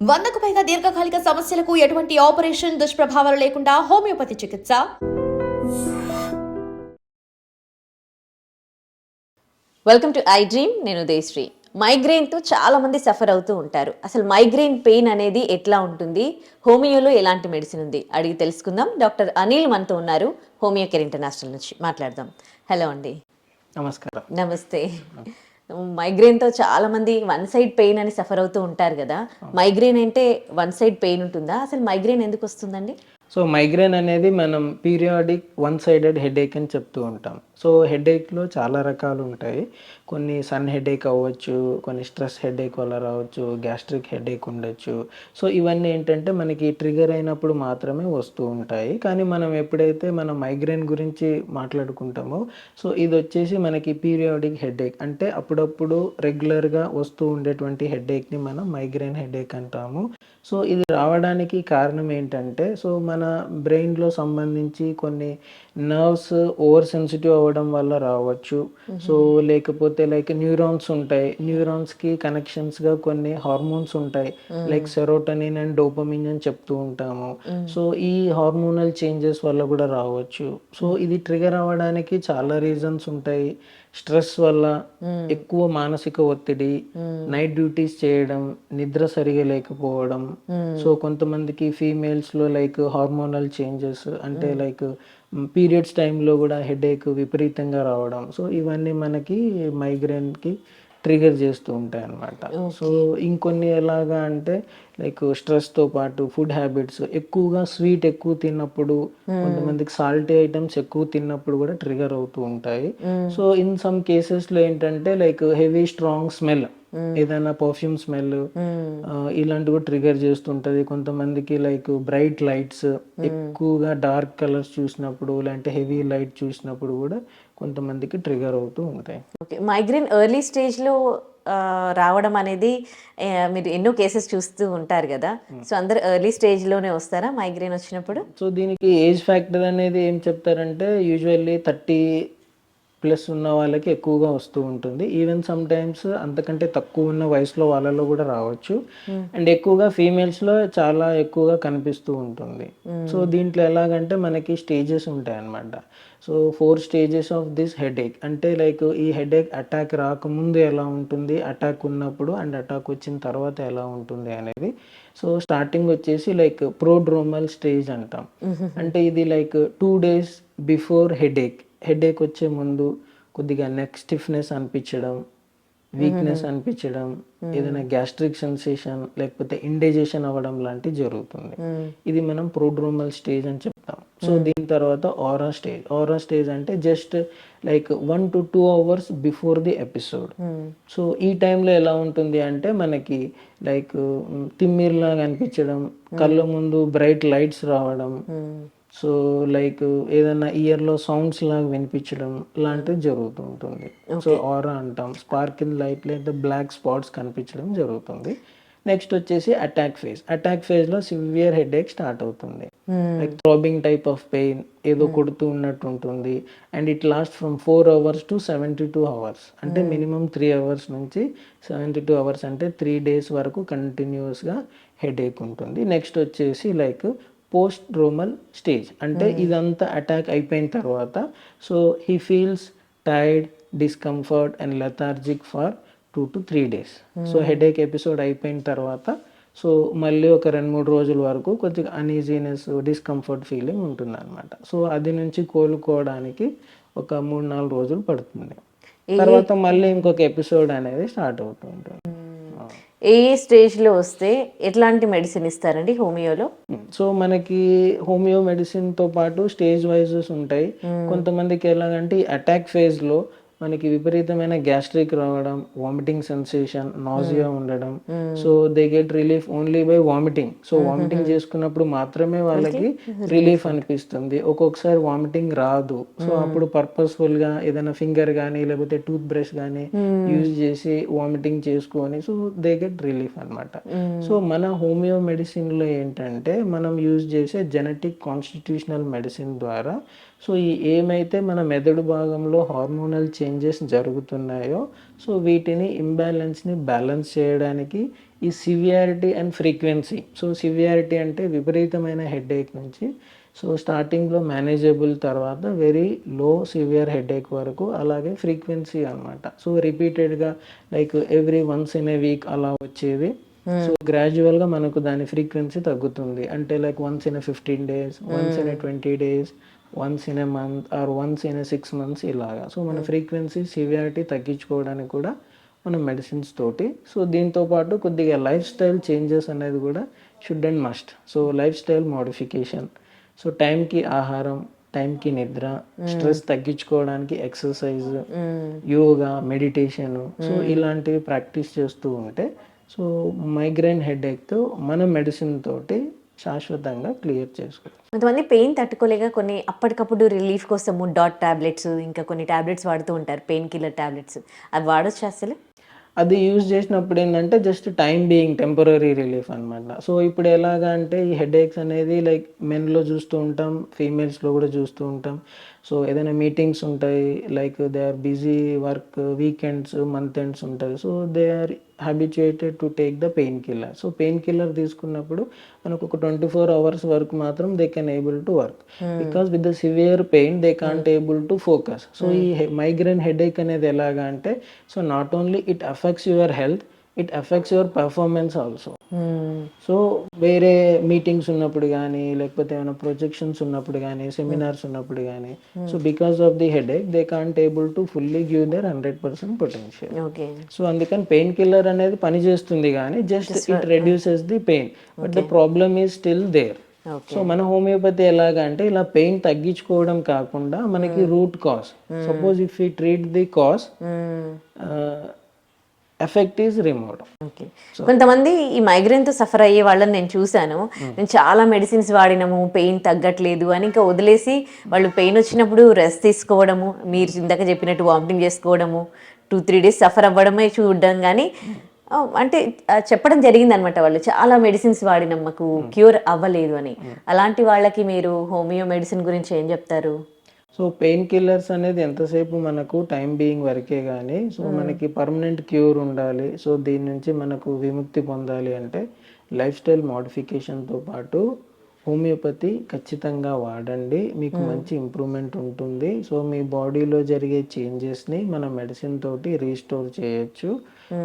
వందకు పైగా దీర్ఘకాలిక సమస్యలకు ఎటువంటి ఆపరేషన్ దుష్ప్రభావాలు లేకుండా హోమియోపతి చికిత్స. వెల్కమ్ టు ఐ డ్రీమ్ నేను దేశ్రీ మైగ్రెయిన్తో చాలా మంది సఫర్ అవుతూ ఉంటారు. అసలు మైగ్రెయిన్ పెయిన్ అనేది ఎట్లా ఉంటుంది? హోమియోలో ఎలాంటి మెడిసిన్ ఉంది? అడిగి తెలుసుకుందాం. డాక్టర్ అనిల్ మనతో ఉన్నారు. హోమియో కేర్ ఇంటర్నేషనల్ నుంచి మాట్లాడదాం. హలో అండి. నమస్కారం. నమస్తే. మైగ్రెయిన్తో చాలా మంది వన్ సైడ్ పెయిన్ అని సఫర్ అవుతూ ఉంటారు కదా. మైగ్రెయిన్ అంటే వన్ సైడ్ పెయిన్ ఉంటుందా? అసలు మైగ్రెయిన్ ఎందుకు వస్తుందండి? సో మైగ్రేన్ అనేది మనం పీరియాడిక్ వన్ సైడెడ్ హెడేక్ అని చెప్తూ ఉంటాం. సో హెడేక్లో చాలా రకాలు ఉంటాయి. కొన్ని సన్ హెడేక్ అవ్వచ్చు కొన్ని స్ట్రెస్ హెడేక్ వల్ల రావచ్చు గ్యాస్ట్రిక్ హెడేక్ ఉండొచ్చు. సో ఇవన్నీ ఏంటంటే మనకి ట్రిగర్ అయినప్పుడు మాత్రమే వస్తూ ఉంటాయి. కానీ మనం ఎప్పుడైతే మనం మైగ్రేన్ గురించి మాట్లాడుకుంటామో సో ఇది వచ్చేసి మనకి పీరియాడిక్ హెడేక్ అంటే అప్పుడప్పుడు రెగ్యులర్గా వస్తూ ఉండేటువంటి హెడేక్ని మనం మైగ్రేన్ హెడేక్ అంటాము. సో ఇది రావడానికి కారణం ఏంటంటే సో మన బ్రెయిన్లో సంబంధించి కొన్ని నర్వ్స్ ఓవర్ సెన్సిటివ్ అవ్వడం వల్ల రావచ్చు. సో లేకపోతే లైక్ న్యూరాన్స్ ఉంటాయి. న్యూరాన్స్కి కనెక్షన్స్గా కొన్ని హార్మోన్స్ ఉంటాయి. లైక్ సెరోటనిన్ అండ్ డోపమిన్ అని చెప్తూ ఉంటాము. సో ఈ హార్మోనల్ చేంజెస్ వల్ల కూడా రావచ్చు. సో ఇది ట్రిగర్ అవ్వడానికి చాలా రీజన్స్ ఉంటాయి. స్ట్రెస్ వల్ల ఎక్కువ మానసిక ఒత్తిడి నైట్ డ్యూటీస్ చేయడం నిద్ర సరిగా లేకపోవడం. సో కొంతమందికి ఫీమేల్స్లో లైక్ హార్మోనల్ చేంజెస్ అంటే లైక్ పీరియడ్స్ టైంలో కూడా హెడేక్ విపరీతంగా రావడం. సో ఇవన్నీ మనకి మైగ్రేన్కి ట్రిగర్ చేస్తూ ఉంటాయి అన్నమాట సో ఇంకొన్ని ఎలాగా అంటే లైక్ స్ట్రెస్తో పాటు ఫుడ్ హ్యాబిట్స్ ఎక్కువగా స్వీట్ ఎక్కువ తిన్నప్పుడు కొంతమందికి సాల్టీ ఐటమ్స్ ఎక్కువ తిన్నప్పుడు కూడా ట్రిగర్ అవుతూ ఉంటాయి. సో ఇన్ సమ్ కేసెస్లో ఏంటంటే లైక్ హెవీ స్ట్రాంగ్ స్మెల్ ఏదైనా పర్ఫ్యూమ్ స్మెల్ ఇలాంటివి కూడా ట్రిగర్ చేస్తుంటది. కొంతమందికి లైక్ బ్రైట్ లైట్స్ ఎక్కువగా డార్క్ కలర్స్ చూసినప్పుడు లేదంటే హెవీ లైట్ చూసినప్పుడు కూడా కొంతమందికి ట్రిగర్ అవుతూ ఉంటాయి. ఓకే మైగ్రేన్ ఎర్లీ స్టేజ్లో రావడం అనేది మీరు ఎన్నో కేసెస్ చూస్తూ ఉంటారు కదా. సో అందరు ఎర్లీ స్టేజ్లోనే వస్తారా మైగ్రేన్ వచ్చినప్పుడు? సో దీనికి ఏజ్ ఫ్యాక్టర్ అనేది ఏం చెప్తారంటే యూజువల్లీ థర్టీ ప్లస్ ఉన్న వాళ్ళకి ఎక్కువగా వస్తూ ఉంటుంది. ఈవెన్ సమ్ టైమ్స్ అంతకంటే తక్కువ ఉన్న వయసులో వాళ్ళలో కూడా రావచ్చు. అండ్ ఎక్కువగా ఫీమేల్స్లో చాలా ఎక్కువగా కనిపిస్తూ ఉంటుంది. సో దీంట్లో ఎలాగంటే మనకి స్టేజెస్ ఉంటాయి అన్నమాట so four stages of this headache అంటే లైక్ ఈ హెడేక్ అటాక్ రాకముందు ఎలా ఉంటుంది? అటాక్ ఉన్నప్పుడు అండ్ అటాక్ వచ్చిన తర్వాత ఎలా ఉంటుంది అనేది. సో స్టార్టింగ్ వచ్చేసి లైక్ ప్రోడ్రోమల్ స్టేజ్ అంటాం. అంటే ఇది like two days before headache headache వచ్చే ముందు కొద్దిగా నెక్ స్టిఫ్నెస్ అనిపించడం వీక్నెస్ అనిపించడం ఏదైనా గ్యాస్ట్రిక్ సెన్సేషన్ లేకపోతే ఇండైజేషన్ అవ్వడం లాంటివి జరుగుతుంది. ఇది మనం ప్రోడ్రోమల్ స్టేజ్ అని చెప్తాం. సో దీని తర్వాత ఆరా స్టేజ్ ఆరా స్టేజ్ అంటే just like one to two hours before the episode so ఈ టైంలో ఎలా ఉంటుంది అంటే మనకి లైక్ తిమ్మిర్లాగా అనిపించడం కళ్ళ ముందు బ్రైట్ లైట్స్ రావడం సో లైక్ ఏదైనా ఇయర్లో సౌండ్స్ లాగా వినిపించడం లాంటివి జరుగుతూ ఉంటుంది సో ఆరా అంటాం. స్పార్కిల్ లైట్ లేదా బ్లాక్ స్పాట్స్ కనిపించడం జరుగుతుంది. నెక్స్ట్ వచ్చేసి అటాక్ ఫేజ్ అటాక్ ఫేజ్లో సివియర్ హెడేక్ స్టార్ట్ అవుతుంది. Like throbbing type of pain ఏదో కొడుతూ ఉన్నట్టు ఉంటుంది and it last from four hours to seventy two hours అంటే మినిమం త్రీ అవర్స్ నుంచి సెవెంటీ టూ అవర్స్ అంటే త్రీ డేస్ వరకు కంటిన్యూస్గా హెడేక్ ఉంటుంది. నెక్స్ట్ వచ్చేసి లైక్ పోస్ట్ రోమల్ స్టేజ్ అంటే ఇదంతా అటాక్ అయిపోయిన తర్వాత so he feels tired discomfort and lethargic for two to three days so headache episode అయిపోయిన తర్వాత సో మళ్ళీ ఒక రెండు మూడు రోజుల వరకు కొద్దిగా అనీజీనెస్ డిస్కంఫర్ట్ ఫీలింగ్ ఉంటుంది అనమాట సో అది నుంచి కోలుకోవడానికి ఒక మూడు నాలుగు రోజులు పడుతుంది. తర్వాత మళ్ళీ ఇంకొక ఎపిసోడ్ అనేది స్టార్ట్ అవుతూ ఉంటుంది ఏ స్టేజ్లో వస్తే ఎట్లాంటి మెడిసిన్ ఇస్తారండి హోమియోలో? సో మనకి హోమియో మెడిసిన్తో పాటు స్టేజ్ వైజెస్ ఉంటాయి. కొంతమందికి ఎలాగంటే అటాక్ ఫేజ్లో మనకి విపరీతమైన గ్యాస్ట్రిక్ రావడం వామిటింగ్ సెన్సేషన్ నాజియా ఉండడం. So they get relief only by vomiting so vomiting చేసుకున్నప్పుడు మాత్రమే వాళ్ళకి రిలీఫ్ అనిపిస్తుంది. ఒక్కొక్కసారి వామిటింగ్ రాదు. సో అప్పుడు పర్పస్ఫుల్గా ఏదైనా ఫింగర్ కానీ లేకపోతే టూత్ బ్రష్ కానీ యూజ్ చేసి వామిటింగ్ చేసుకొని సో దే గెట్ రిలీఫ్ అన్నమాట. సో మన హోమియో మెడిసిన్లో ఏంటంటే మనం యూజ్ చేసే జెనెటిక్ కాన్స్టిట్యూషనల్ మెడిసిన్ ద్వారా సో ఈ ఏమైతే మన మెదడు భాగంలో హార్మోనల్ చేంజ్ చేంజెస్ జరుగుతున్నాయో సో వీటిని ఇంబ్యాలెన్స్ని బ్యాలెన్స్ చేయడానికి ఈ severity and frequency so severity అంటే విపరీతమైన హెడేక్ నుంచి సో స్టార్టింగ్లో మేనేజబుల్ తర్వాత వెరీ లో సివియర్ హెడేక్ వరకు అలాగే ఫ్రీక్వెన్సీ అనమాట సో రిపీటెడ్గా like every once in a week అలా వచ్చేది. సో గ్రాడ్యువల్గా మనకు దాని ఫ్రీక్వెన్సీ తగ్గుతుంది. అంటే like once in fifteen days once in twenty days once in a month or once in a six months ఇలాగా. సో మన ఫ్రీక్వెన్సీ సివియారిటీ తగ్గించుకోవడానికి కూడా మన మెడిసిన్స్ తోటి. సో దీంతో పాటు కొద్దిగా లైఫ్ స్టైల్ చేంజెస్ అనేది కూడా should and must. So life style modification. So టైంకి ఆహారం టైంకి నిద్ర స్ట్రెస్ తగ్గించుకోవడానికి ఎక్సర్సైజ్ యోగా మెడిటేషన్ సో ఇలాంటివి ప్రాక్టీస్ చేస్తూ ఉంటే సో మైగ్రైన్ హెడేక్తో మన మెడిసిన్ తోటి శాశ్వతంగా క్లియర్ చేసుకోవచ్చు కొంతమంది పెయిన్ తట్టుకోలేక కొన్ని అప్పటికప్పుడు రిలీఫ్ కోసము డాట్ టాబ్లెట్స్ ఇంకా కొన్ని టాబ్లెట్స్ వాడుతూ ఉంటారు పెయిన్ కిల్లర్ టాబ్లెట్స్. అవి వాడొచ్చు అసలు? అది యూజ్ చేసినప్పుడు ఏంటంటే just time being temporary relief అనమాట సో ఇప్పుడు ఎలాగా అంటే ఈ హెడేక్స్ అనేది లైక్ మెన్లో చూస్తూ ఉంటాం ఫీమేల్స్లో కూడా చూస్తూ ఉంటాం. సో ఏదైనా మీటింగ్స్ ఉంటాయి like they are busy work weekends month ends ఉంటాయి. So they are habituated to take the pain killer so pain killer తీసుకున్నప్పుడు మనకు ఒక ట్వంటీ ఫోర్ అవర్స్ వరకు మాత్రం they can able to work because with the severe pain they can't able to focus so ఈ migraine headache అనేది ఎలాగా అంటే so not only it affects your health it affects your performance also so వేరే meetings ఉన్నప్పుడు కానీ లేకపోతే ఏమైనా projections ఉన్నప్పుడు కానీ సెమినార్స్ ఉన్నప్పుడు కానీ so because of the headache they can't able to fully give their hundred percent potential okay so అందుకని పెయిన్ కిల్లర్ అనేది పని చేస్తుంది కానీ just it reduces the pain but the problem is still there so మన homeopathy ఎలాగా అంటే ఇలా pain తగ్గించుకోవడం కాకుండా మనకి root cause suppose if you treat the cause effect is removed okay. కొంతమంది ఈ migraine తో సఫర్ అయ్యే వాళ్ళని నేను చూశాను. నేను చాలా మెడిసిన్స్ వాడినాము పెయిన్ తగ్గట్లేదు అని ఇంకా వదిలేసి వాళ్ళు పెయిన్ వచ్చినప్పుడు రెస్ట్ తీసుకోవడము మీరు ఇందాక చెప్పినట్టు వామిటింగ్ చేసుకోవడము టూ త్రీ డేస్ సఫర్ అవ్వడమే చూడడం కానీ ఆ, అంటే చెప్పడం జరిగింది అనమాట వాళ్ళు. చాలా మెడిసిన్స్ వాడినాం మాకు క్యూర్ అవ్వలేదు అని. అలాంటి వాళ్ళకి మీరు హోమియో మెడిసిన్ గురించి ఏం చెప్తారు? సో పెయిన్ కిల్లర్స్ అనేది ఎంతసేపు మనకు టైం బీయింగ్ వరకే కానీ సో మనకి పర్మనెంట్ క్యూర్ ఉండాలి. సో దీని నుంచి మనకు విముక్తి పొందాలి అంటే లైఫ్ స్టైల్ మోడిఫికేషన్తో పాటు హోమియోపతి ఖచ్చితంగా వాడండి. మీకు మంచి ఇంప్రూవ్మెంట్ ఉంటుంది. సో మీ బాడీలో జరిగే చేంజెస్ని మన మెడిసిన్ తోటి రీస్టోర్ చేయొచ్చు.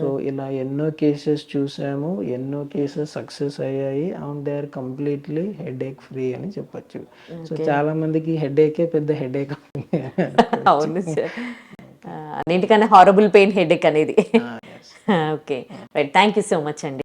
సో ఇలా ఎన్నో కేసెస్ చూసాము. ఎన్నో కేసెస్ సక్సెస్ అయ్యాయి. And they are completely headache free అని చెప్పొచ్చు. సో చాలా మందికి హెడేకే పెద్ద హెడేక్ అవును అన్నింటికన్నా హారబుల్ పెయిన్ హెడేక్ అనేది. Okay right thank you so much అండి.